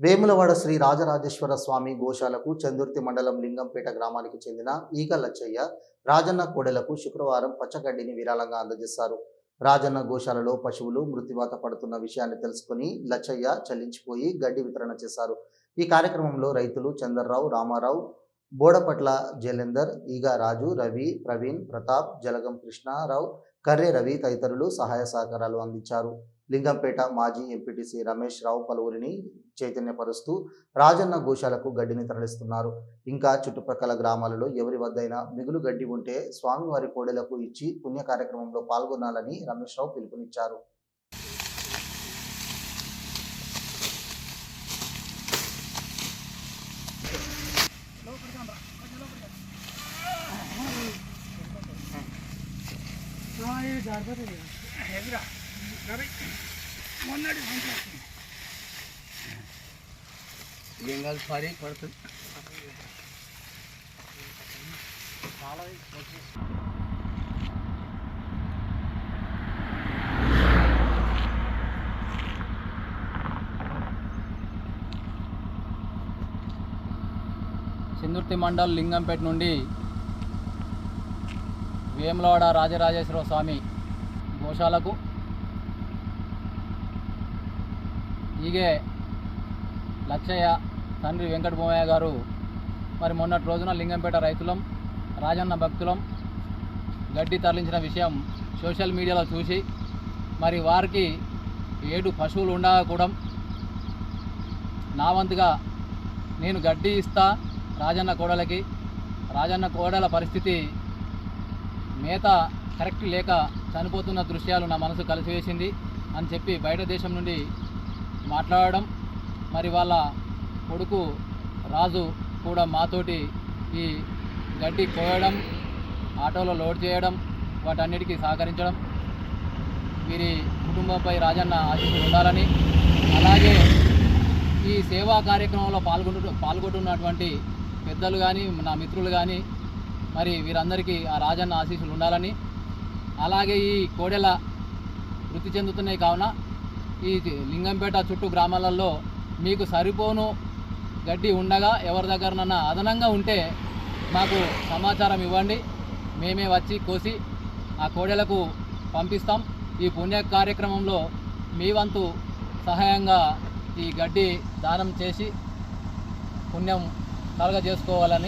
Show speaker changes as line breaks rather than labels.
వేములవాడ శ్రీ రాజరాజేశ్వర స్వామి గోశాలకు చందుర్తి మండలం లింగంపేట గ్రామానికి చెందిన ఈగ లచ్చయ్య రాజన్న కోడెలకు శుక్రవారం పచ్చగడ్డిని విరాళంగా అందజేశారు. రాజన్న గోశాలలో పశువులు మృత్యువాత పడుతున్న విషయాన్ని తెలుసుకుని లచ్చయ్య చెల్లించిపోయి గడ్డి వితరణ చేశారు. ఈ కార్యక్రమంలో రైతులు చందర్రావు రామారావు బోడపట్ల జలేందర్ ఈగ రాజు రవి ప్రవీణ్ ప్రతాప్ జలగం కృష్ణారావు కర్రె రవి తదితరులు సహాయ సహకారాలు అందించారు. లింగంపేట మాజీ ఎంపీటీసీ రమేష్ రావు పలువురిని చైతన్యపరుస్తూ రాజన్న గోశాలకు గడ్డిని తరలిస్తున్నారు. ఇంకా చుట్టుప్రక్కల గ్రామాలలో ఎవరి వద్దైనా మిగులు గడ్డి ఉంటే స్వామివారి కోడెలకు ఇచ్చి పుణ్య కార్యక్రమంలో పాల్గొనాలని రమేష్ రావు పిలుపునిచ్చారు.
బెంగాల్ సారీ పడుతుంది
సిందుర్తి మండల్ లింగంపేట నుండి వేములవాడ రాజరాజేశ్వర స్వామి గోశాలకు ఈగే లక్షయ్య తండ్రి వెంకటభూమయ్య గారు మరి మొన్నటి రోజున లింగంపేట రైతులం రాజన్న భక్తులం గడ్డి తరలించిన విషయం సోషల్ మీడియాలో చూసి మరి వారికి ఏడు పశువులు ఉండకూడం నా వంతుగా నేను గడ్డి ఇస్తా రాజన్న కోడలకి రాజన్న కోడల పరిస్థితి మేత కరెక్ట్ లేక చనిపోతున్న దృశ్యాలు నా మనసు కలిసివేసింది అని చెప్పి బయట దేశం నుండి మాట్లాడడం మరి వాళ్ళ కొడుకు రాజు కూడా మాతోటి ఈ గడ్డి కోయడం ఆటోలో లోడ్ చేయడం వాటన్నిటికీ సహకరించడం వీరి కుటుంబంపై రాజన్న ఆశీస్సులు ఉండాలని అలాగే ఈ సేవా కార్యక్రమంలో పాల్గొంటు పాల్గొంటున్నటువంటి పెద్దలు కానీ నా మిత్రులు కానీ మరి వీరందరికీ ఆ రాజన్న ఆశీస్సులు ఉండాలని. అలాగే ఈ కోడెల వృత్తి చెందుతున్నాయి కావున ఈ లింగంపేట చుట్టూ గ్రామాలలో మీకు సరిపోను గడ్డి ఉండగా ఎవరి దగ్గరనన్నా అదనంగా ఉంటే మాకు సమాచారం ఇవ్వండి. మేమే వచ్చి కోసి ఆ కోడెలకు పంపిస్తాం. ఈ పుణ్య కార్యక్రమంలో మీ వంతు సహాయంగా ఈ గడ్డి దానం చేసి పుణ్యం కలగజేసుకోవాలని